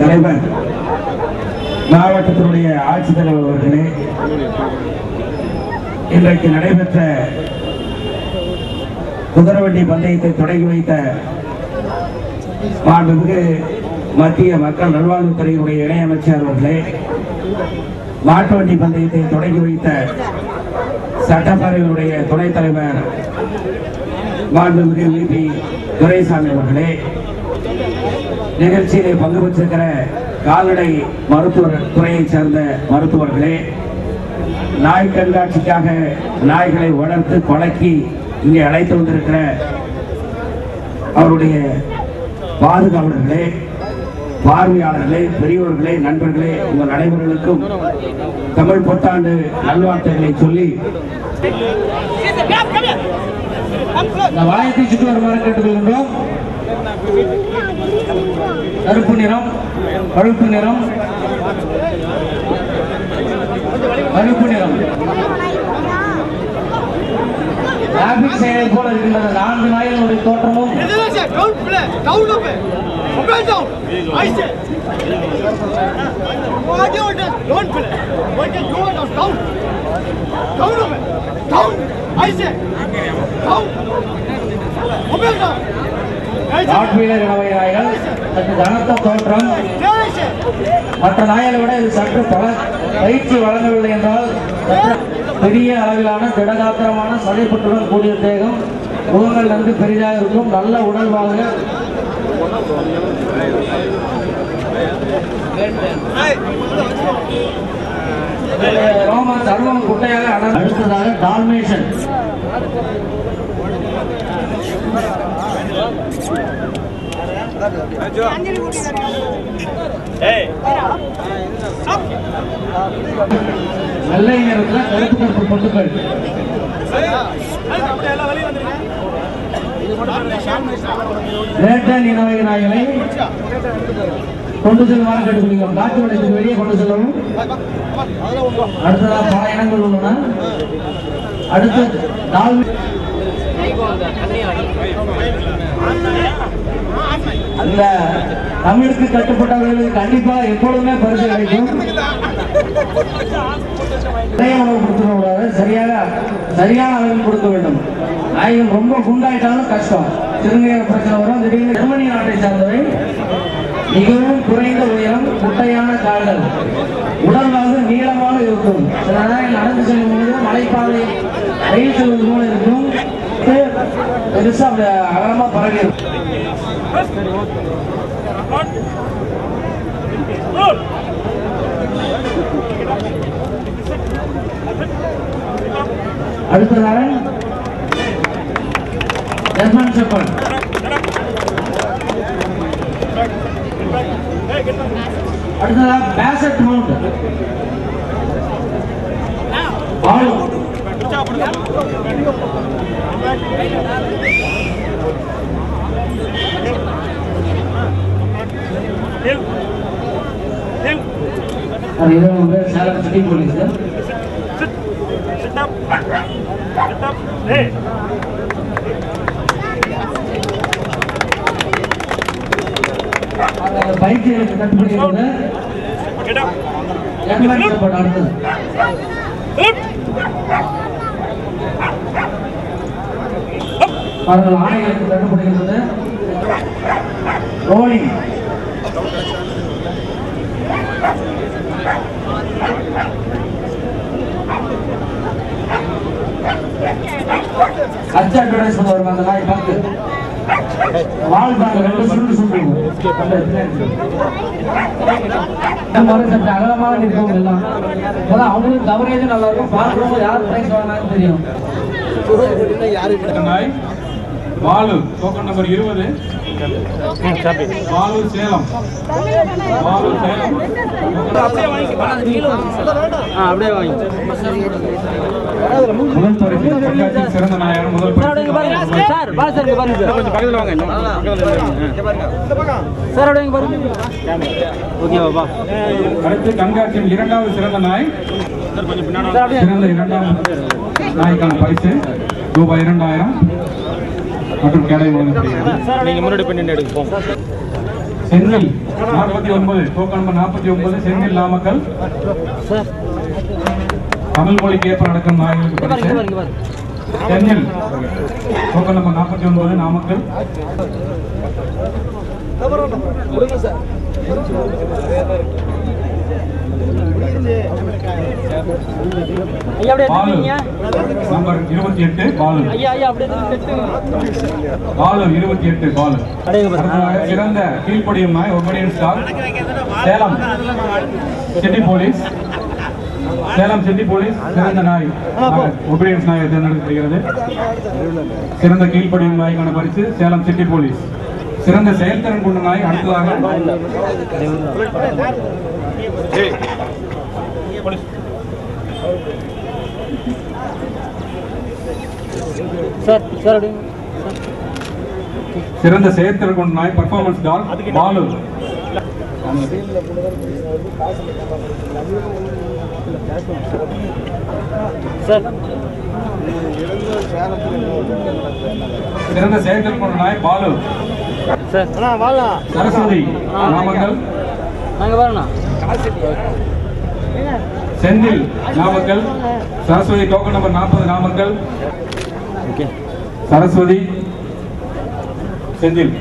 தலைவர் மாவட்டத்தினுடைய ஆட்சித்தலைவர் அவர்களே இன்றைக்கு நடைபெற்ற குதிரவண்டி பந்தயத்தை தொடங்கி வைத்த மாண்புமிகு மத்திய மக்கள் நல்வாழ்வுத்துறையினுடைய இணையமைச்சர் அவர்களே மாட்டு வண்டி பந்தயத்தை தொடங்கி வைத்த சட்டப்பேரவையினுடைய துணைத் தலைவர் மாண்புமிகு விபி துரைசாமி அவர்களே நிகழ்ச்சியிலே பங்கு பெற்றிருக்கிற கால்நடை மருத்துவர் துறையைச் சேர்ந்த மருத்துவர்களே நாய் கண்காட்சிக்காக நாய்களை வளர்த்து பழக்கி இங்கே அழைத்து வந்திருக்கிற அவருடைய பாதுகாவலர்களே பார்வையாளர்களே பெரியவர்களே நண்பர்களே உங்கள் அனைவர்களுக்கும் தமிழ் புத்தாண்டு நல்வாழ்த்துக்களை சொல்லி இந்த வளையத்தை சுற்றி வருமாறு கேட்டுக்கொள்கின்றோம். கருப்பு நிறம் பழுப்பு நிறம் கருப்பு நிறம் டிராபிக் செயலை போல இருக்கின்றது நான்கு நாய்களுடைய தோற்றமும் Don't play. Down of it. Mobile down. I say. Why do you Don't play. Why can you want us down? Down of it. Down. I say. Down. Mobile down. I வீலர் இனவகை நாய்கள் சற்று கனத்த தோற்றம். மற்ற நாய்களை விட இது சற்று பல பயிற்சி வழங்கவில்லை என்றால் பெரிய அளவிலான திடகாத்திரமான சதைப்பற்றுடன் கூடிய தேகம் முகங்கள் நன்கு பெரிதாக இருக்கும். நல்ல உடல்வாக. ரோமன் சர்வம் குட்டையாக அடுத்ததாக டால்மேஷன் வெள்ளை நேரத்தில் கருப்பு கருப்பு பொட்டுக்கள் வேட்டன் இனவகை நாய்களை கொண்டு செல்லுமாறு கேட்டுக்கொள்கிறோம் காட்டு வளையத்துக்கு வெளியே கொண்டு செல்லவும் அடுத்ததாக பல இனங்கள் உள்ளன அடுத்து டால்மி இந்த தமிழுக்கு கட்டுப்பட்டவர்களுக்கு கண்டிப்பாக எப்பொழுதுமே பரிசு கிடைக்கும். நிறைய உணவு கொடுத்துக்க கூடாது. சரியாக சரியான அளவில் கொடுக்க வேண்டும். நாய்கள் ரொம்ப குண்டாயிட்டாலும் கஷ்டம். சிறுநீரக பிரச்சனை வரும். திடீர்னு ஜெர்மனி நாட்டை சார்ந்தவை. மிகவும் குறைந்த உயரம் குட்டையான கால்கள். உடல்வாக நீளமாக இருக்கும். சில நாய்கள் நடந்து செல்லும் பொழுது மலைப்பாதை ரயில் செல்வது போல இருக்கும். பெருசா அப்படி அகலமா பரவி இருக்கும். அடுத்ததாக ஜெர்மன் ஷெப்பர்ட் அடுத்ததாக பேசட் மவுண்ட் ஆளு அது இது வந்து Salem city police. German shepherd அடுத்தது. அவர்கள் ஆணைகளுக்கு ரோலிங். அச்சு அட்வர்டைஸ்மெண்ட் வரும் அந்த நாய் பார்த்து வால் பாங்க ரெண்டு சுருண்டு சுருண்டு சற்று அகலமாக எல்லாம் அவங்களுக்கு கவரேஜும் நல்லா இருக்கும் பார்க்கறவங்க யார் பிரைஸ் வாங்கினாலும் தெரியும் யாரு பாலு டோக்கன் நம்பர் இருபது. பாலு சேலம். பாலு சேலம். முதல் பரிசு கண்காட்சியில் சிறந்த நாயகன் முதல் பரிசு அடுத்து கண்காட்சியின் இரண்டாவது சிறந்த நாய். சிறந்த இரண்டாவது நாய்க்கான பரிசு. ரூபாய் இரண்டாயிரம். மற்றும் கேடை வழங்கப்படுகிறது நீங்க முன்னாடி பண்ணி எடுப்போம் செந்தில் நாற்பத்தி ஒன்பது டோக்கன் நம்பர் நாற்பத்தி ஒன்பது செந்தில் நாமக்கல். தமிழ் மொழிக்கு ஏற்ப நடக்கும் நாய்களுக்கு பரிசு. செந்தில் டோக்கன் நம்பர் நாற்பத்தி ஒன்பது நாமக்கல். ஐயா அப்படியே நம்பர் இருபத்தி எட்டு பாலு. ஐயா ஐயா அப்படியே எடுத்து பாலு இருபத்தி எட்டு பாலு. சிறந்த கீழ்ப்படியும் நாய் obedience star Salem city police. Salem city police சிறந்த நாய். ஒபடியன்ஸ் நாய் தேர்ந்தெடுக்கப்படுகிறது. சிறந்த கீழ்ப்படியும் நாய்க்கான பரிசு சேலம் சிட்டி போலீஸ். சிறந்த செயல்திறன் கொண்ட நாய் அடுத்ததாக சிறந்த செயல்திறன் கொண்ட நாய் பர்ஃபார்மன்ஸ் டாக் பாலு. சார். சிறந்த செயல்திறன் கொண்ட நாய் பாலு. சார். சரஸ்வதி நாமக்கல் நாங்க வரணும் செந்தில் நாமக்கல் சரஸ்வதி டோக்கன் நம்பர் நாற்பது நாமக்கல் ஓகே. சரஸ்வதி செந்தில்.